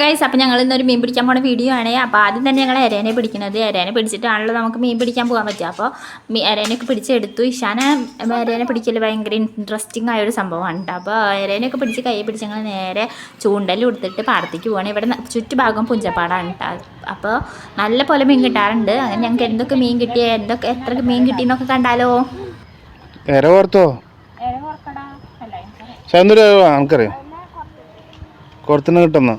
Guys അപ്പം ഞങ്ങൾ ഇന്നൊരു മീൻ പിടിക്കാൻ പോണ വീഡിയോ ആണ്. അപ്പോൾ ആദ്യം തന്നെ ഞങ്ങൾ എരേനെ പിടിക്കുന്നത് എരേനെ പിടിച്ചിട്ടാണല്ലോ നമുക്ക് മീൻ പിടിക്കാൻ പോകാൻ പറ്റുക. അപ്പോൾ മീ എരേനൊക്കെ പിടിച്ചെടുത്തു. ഇഷാന എരേനെ പിടിക്കൽ ഭയങ്കര ഇൻട്രസ്റ്റിംഗ് ആയ ഒരു സംഭവമാണ് കേട്ടോ അപ്പോൾ എരേനൊക്കെ പിടിച്ച് കൈ പിടിച്ച് ഞങ്ങൾ നേരെ ചൂണ്ടൽ കൊടുത്തിട്ട് പാടത്തേക്ക് പോകണം ഇവിടെ ചുറ്റുഭാഗം പുഞ്ചപ്പാടാണ് കേട്ടോ അപ്പോൾ നല്ല പോലെ മീൻ കിട്ടാറുണ്ട്. അങ്ങനെ ഞങ്ങൾക്ക് എന്തൊക്കെ മീൻ കിട്ടിയ എന്തൊക്കെ എത്ര മീൻ കിട്ടിയെന്നൊക്കെ കണ്ടാലോ? എര ഓർത്തോ കിട്ടുന്ന?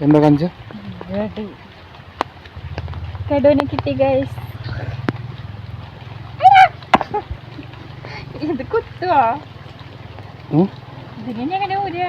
എന്താ കഞ്ച കടുവിനെ കിട്ടി ഗൈസ് ഇത് കുത്തുവോ ഉം? ഇതിനെ എങ്ങനെ ഊരുക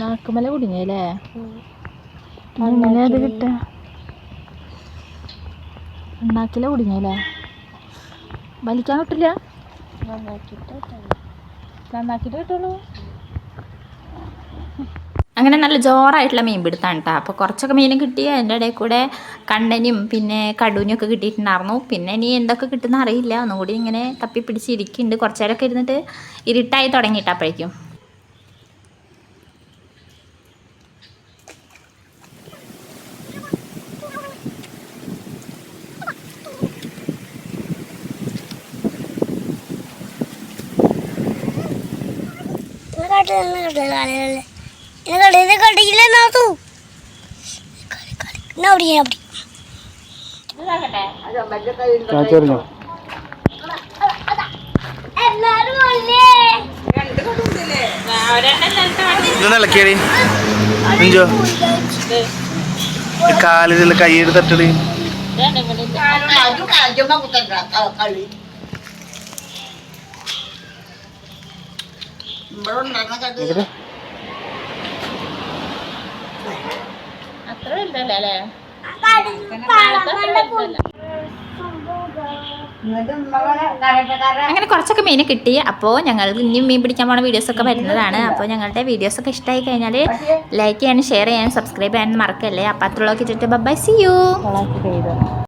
നാക്കുമല കുടുങ്ങിയല്ലേ? അങ്ങനെ അത് കിട്ട ഉണ്ടാക്കില കുടുങ്ങിയല്ലേ? വലിക്കാൻ കിട്ടില്ല? നന്നാക്കിട്ട് കിട്ടുള്ളൂ? അങ്ങനെ നല്ല ജോറായിട്ടുള്ള മീൻ പിടുത്താണ് കേട്ടോ അപ്പോൾ കുറച്ചൊക്കെ മീൻ കിട്ടി അതിന്റെ ഇടയിൽ കൂടെ കണ്ണനും പിന്നെ കടുവിനും ഒക്കെ കിട്ടിയിട്ടുണ്ടായിരുന്നു. പിന്നെ ഇനി എന്തൊക്കെ കിട്ടുന്ന അറിയില്ല. ഒന്നുകൂടി ഇങ്ങനെ തപ്പി പിടിച്ചിരിക്കുന്നുണ്ട് കുറച്ച് നേരമൊക്കെ ഇരുന്നിട്ട് ഇരുട്ടായി തുടങ്ങിയിട്ട് അപ്പോഴേക്കും. ഇത് കണ്ടില്ലേ നാത്തു എന്നാ അവിടെ അവിടെ കാച്ചറിഞ്ഞോ ഇളക്കിയടി കൈയ്യിൽ തട്ടടി ഇവിടെ? അങ്ങനെ കുറച്ചൊക്കെ മീൻ കിട്ടി. അപ്പോൾ ഞങ്ങൾ ഇനിയും മീൻ പിടിക്കാൻ പോണ വീഡിയോസൊക്കെ വരുന്നതാണ്. അപ്പോൾ ഞങ്ങളുടെ വീഡിയോസൊക്കെ ഇഷ്ടമായി കഴിഞ്ഞാൽ ലൈക്ക് ചെയ്യാനും ഷെയർ ചെയ്യാനും സബ്സ്ക്രൈബ് ചെയ്യാനും മറക്കല്ലേ? അപ്പോൾ അത്രയുള്ളതൊക്കെ ചുറ്റും ബൈ സി യു